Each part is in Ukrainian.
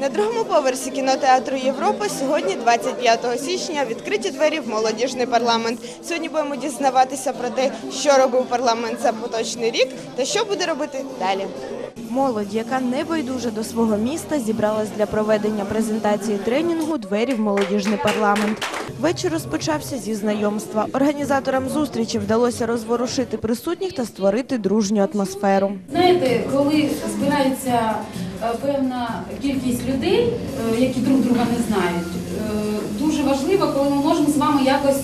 На другому поверсі кінотеатру Європа сьогодні, 25 січня, відкриті двері в молодіжний парламент. Сьогодні будемо дізнаватися про те, що робив парламент за поточний рік та що буде робити далі. Молодь, яка не байдужа до свого міста, зібралась для проведення презентації тренінгу Двері в молодіжний парламент. Вечір розпочався зі знайомства. Організаторам зустрічі вдалося розворушити присутніх та створити дружню атмосферу. Знаєте, коли збирається е, певна кількість людей, е, які друг друга не знають, е, дуже важливо, коли ми можемо з вами якось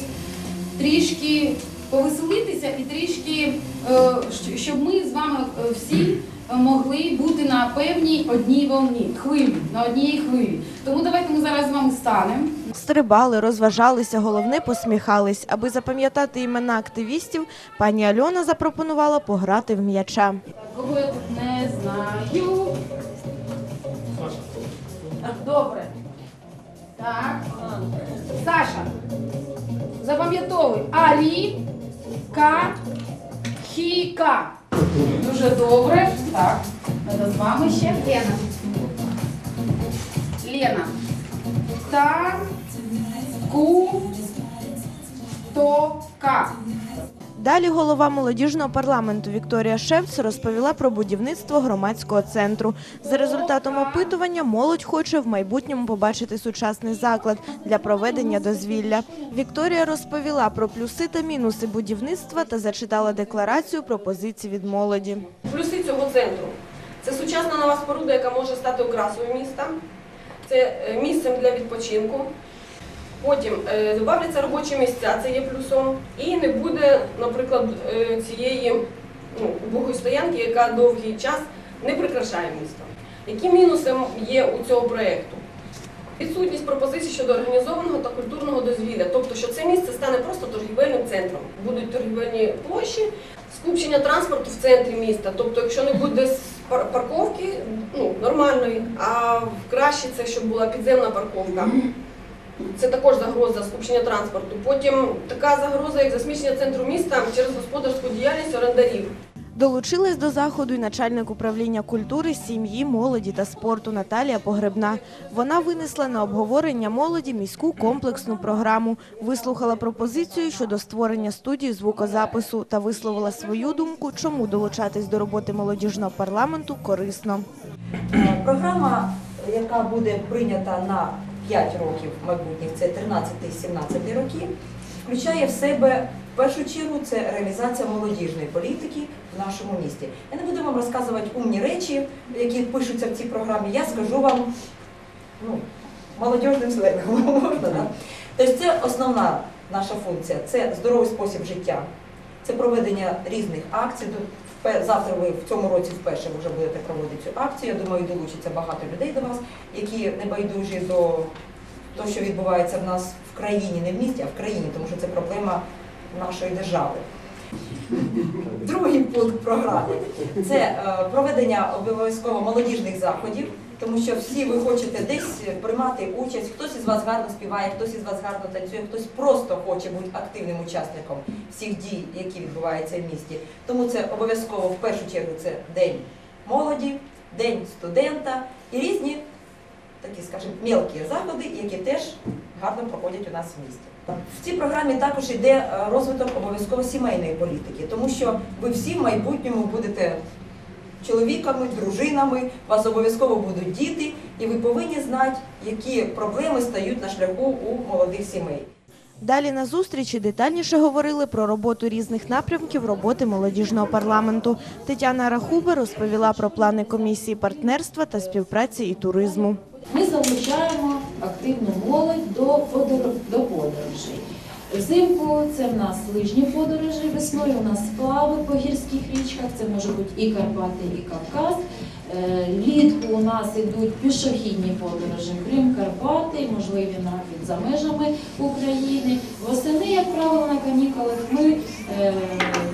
трішки повеселитися і трішки, е, щоб ми з вами е, всі могли бути на певній одній волні, хвилі, на одній хвилі. Тому давайте ми зараз з вами станемо. Стрибали, розважалися, головне посміхались. Аби запам'ятати імена активістів, пані Альона запропонувала пограти в м'яча. Кого я тут не знаю. Добре. Так. Саша. Запам'ятовуй. Алі. Ка. Хіка. Дуже добре. Так. Це з вами ще. Лена. Лена. Та. Ку. То. Ка. Далі голова молодіжного парламенту Вікторія Шевц розповіла про будівництво громадського центру. За результатом опитування молодь хоче в майбутньому побачити сучасний заклад для проведення дозвілля. Вікторія розповіла про плюси та мінуси будівництва та зачитала декларацію пропозицій від молоді. Плюси цього центру це сучасна нова споруда, яка може стати окрасою міста, це е, місцем для відпочинку. Потім е, добавляться робочі місця, це є плюсом. І не буде, наприклад, е, цієї ну, убогої стоянки, яка довгий час не прикрашає місто. Які мінуси є у цього проєкту? Відсутність пропозицій щодо організованого та культурного дозвілля, тобто, що це місце стане просто торгівельним центром. Будуть торгівельні площі, скупчення транспорту в центрі міста. Тобто, якщо не буде парковки ну, нормальної, а краще це, щоб була підземна парковка. Це також загроза скупчення транспорту. Потім така загроза, як засмічення центру міста через господарську діяльність орендарів. Долучилась до заходу й начальник управління культури, сім'ї, молоді та спорту Наталія Погребна. Вона винесла на обговорення молоді міську комплексну програму, вислухала пропозицію щодо створення студії звукозапису та висловила свою думку, чому долучатись до роботи молодіжного парламенту корисно. Е, Програма, яка буде прийнята на 5 років майбутніх, це 13-17 роки, включає в себе в першу чергу це реалізація молодіжної політики в нашому місті. Я не буду вам розказувати умні речі, які пишуться в цій програмі. Я скажу вам ну, молодіжним сленгом, можна, да? Тобто це основна наша функція, це здоровий спосіб життя, це проведення різних акцій. Завтра ви в цьому році вперше вже будете проводити цю акцію. Я думаю, долучиться багато людей до вас, які не байдужі до того, що відбувається в нас в країні, не в місті, а в країні, тому що це проблема нашої держави. Другий пункт програми це е, проведення обов'язково молодіжних заходів, тому що всі ви хочете десь приймати участь, хтось із вас гарно співає, хтось із вас гарно танцює, хтось просто хоче бути активним учасником всіх дій, які відбуваються в місті. Тому це обов'язково в першу чергу це день молоді, день студента і різні такі, скажімо, мелкі заходи, які теж гарно проходять у нас в місті. В цій програмі також йде е, розвиток обов'язково сімейної політики, тому що ви всі в майбутньому будете чоловіками, дружинами, у вас обов'язково будуть діти, і ви повинні знати, які проблеми стають на шляху у молодих сімей. Далі на зустрічі детальніше говорили про роботу різних напрямків роботи молодіжного парламенту. Тетяна Рахуба розповіла про плани комісії партнерства та співпраці і туризму. Ми залучаємо активну молодь до, подор... подорожей. Взимку це в нас лижні подорожі, весною у нас сплави по гірських річках, це може бути і Карпати, і Кавказ. Е, Влітку у нас йдуть пішохідні подорожі, Крим, Карпати, можливі навіть за межами України. Восени, як правило, на канікулах ми е,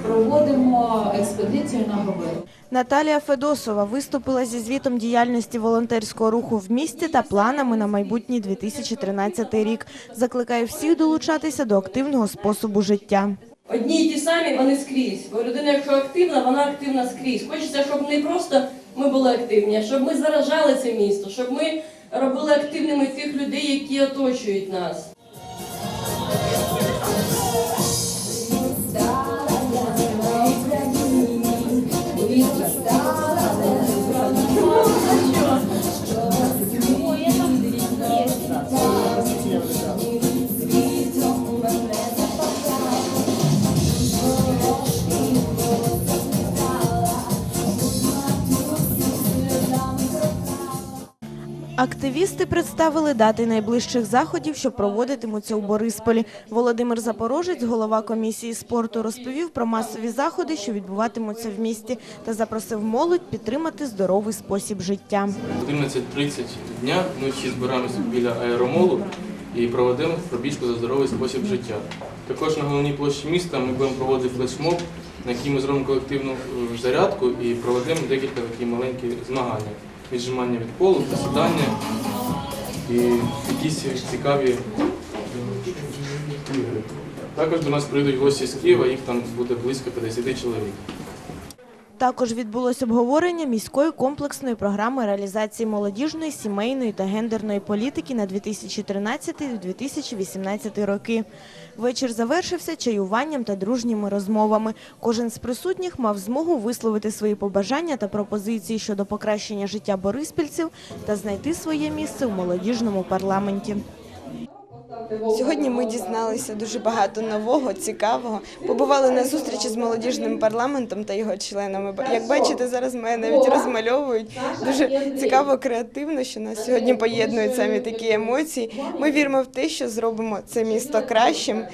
проводимо експедицію на Говерлу. Наталія Федосова виступила зі звітом діяльності волонтерського руху в місті та планами на майбутній 2013 рік. Закликає всіх долучатися до активного способу життя. Одні й ті самі вони скрізь. Бо людина, якщо активна, вона активна скрізь. Хочеться, щоб не просто ми були активні, а щоб ми заражали це місто, щоб ми робили активними тих людей, які оточують нас. Активісти представили дати найближчих заходів, що проводитимуться у Борисполі. Володимир Запорожець, голова комісії спорту, розповів про масові заходи, що відбуватимуться в місті, та запросив молодь підтримати здоровий спосіб життя. 11.30 дня ми збираємося біля аеромолу і проведемо пробіжку за здоровий спосіб життя. Також на головній площі міста ми будемо проводити флешмоб, на якій ми зробимо колективну зарядку і проведемо декілька такі маленькі змагання. Віджимання від полу, посідання і якісь цікаві е, ігри. Також до нас прийдуть гості з Києва, їх там буде близько 50 чоловік. Також відбулось обговорення міської комплексної програми реалізації молодіжної, сімейної та гендерної політики на 2013-2018 роки. Вечір завершився чаюванням та дружніми розмовами. Кожен з присутніх мав змогу висловити свої побажання та пропозиції щодо покращення життя бориспільців та знайти своє місце у молодіжному парламенті. Сьогодні ми дізналися дуже багато нового, цікавого. Побували на зустрічі з молодіжним парламентом та його членами. Як бачите, зараз мене навіть розмальовують. Дуже цікаво, креативно, що нас сьогодні поєднують самі такі емоції. Ми віримо в те, що зробимо це місто кращим,